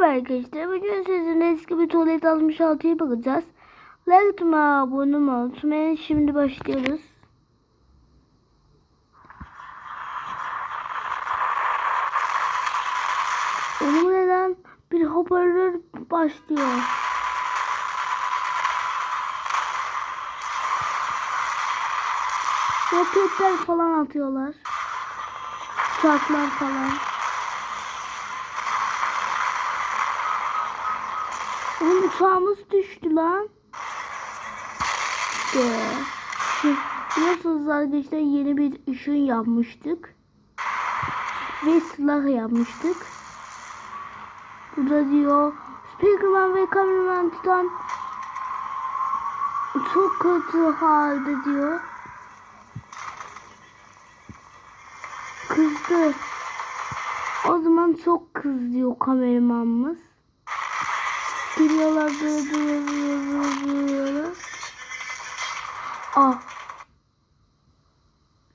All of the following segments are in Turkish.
Merhaba arkadaşlar. Bugün sizinle eski bir tuvalet 66'ya bakacağız. Like atma, abone olmayı. Şimdi başlıyoruz. Onun neden bir hoparlör başlıyor. Roketler falan atıyorlar. Uçaklar falan. Oğlum uçağımız düştü lan. İşte. Şu, biliyorsunuz arkadaşlar yeni bir ışın yapmıştık. Ve silah yapmıştık. Burada diyor Speakerman ve kameraman tutan çok kötü halde diyor. Kızdı. O zaman çok kızıyor kameramanımız. Geliyorlar böyle böyle böyle böyle. Ah.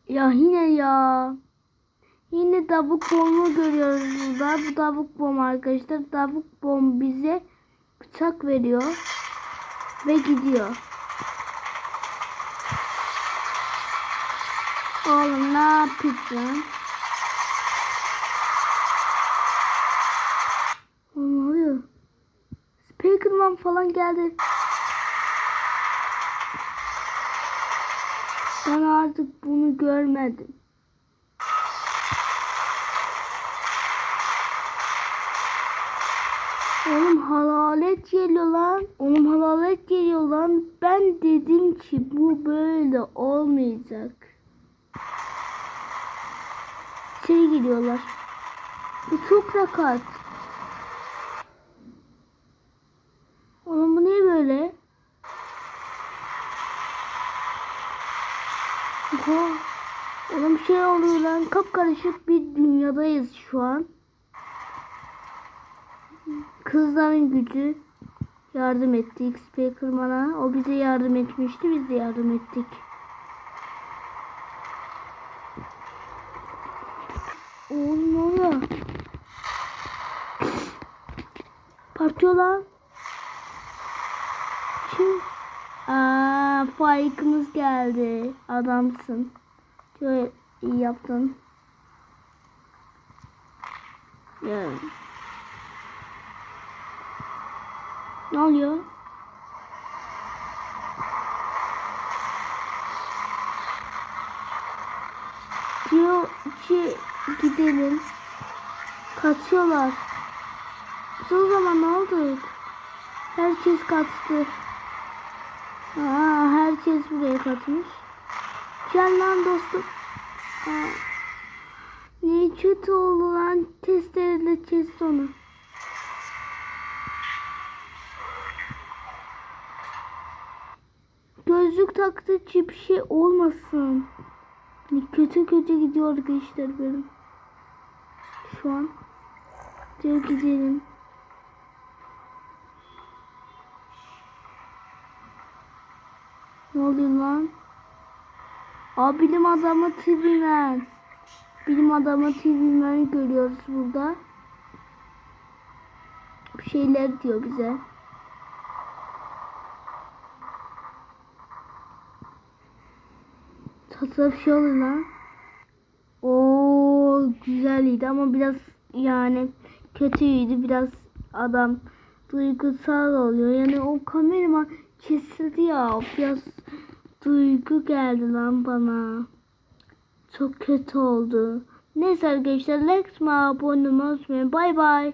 Ya yine ya. Yine tavuk bombu görüyoruz burada. Bu tavuk bom arkadaşlar. Tavuk bom bize bıçak veriyor. Ve gidiyor. Oğlum ne yapacağım? Oğlum ne oluyor? Falan geldi. Ben artık bunu görmedim. Oğlum halalet geliyor lan. Oğlum halalet geliyor lan. Ben dedim ki bu böyle olmayacak. İçeri giriyorlar. Bu çok rahat. Oğlum bu niye böyle? Oha. Oğlum şey oluyor lan. Kapkarışık bir dünyadayız şu an. Kızların gücü yardım etti. XP kırmana. O bize yardım etmişti. Biz de yardım ettik. Oğlum ne oluyor? Partiyor lan. Kim? Aa, faikimiz geldi. Adamsın. Şöyle iyi yaptın. Ya. Ne oluyor? Diyor ki gidelim. Kaçıyorlar. O zaman ne oldu? Herkes kaçtı. Aa, herkes buraya kaçmış. Gel lan dostum. Aa, ne kötü oldu lan. Testereyle kes onu. Gözlük taktı ki bir şey olmasın. Ne kötü kötü gidiyor arkadaşlar benim. Şu an. Diyor gidelim. Ne oluyor lan? Aa bilim adamı TV-Man. Bilim adamı TV-Man'i görüyoruz burada. Bir şeyler diyor bize. Tatlı bir şey oluyor lan. Oo güzeliydi ama biraz yani kötüydü. Biraz adam duygusal oluyor. Yani o kameraman kesildi ya. Biraz duygu geldi lan bana. Çok kötü oldu. Neyse arkadaşlar like abone olmayı unutmayın. Bay bay.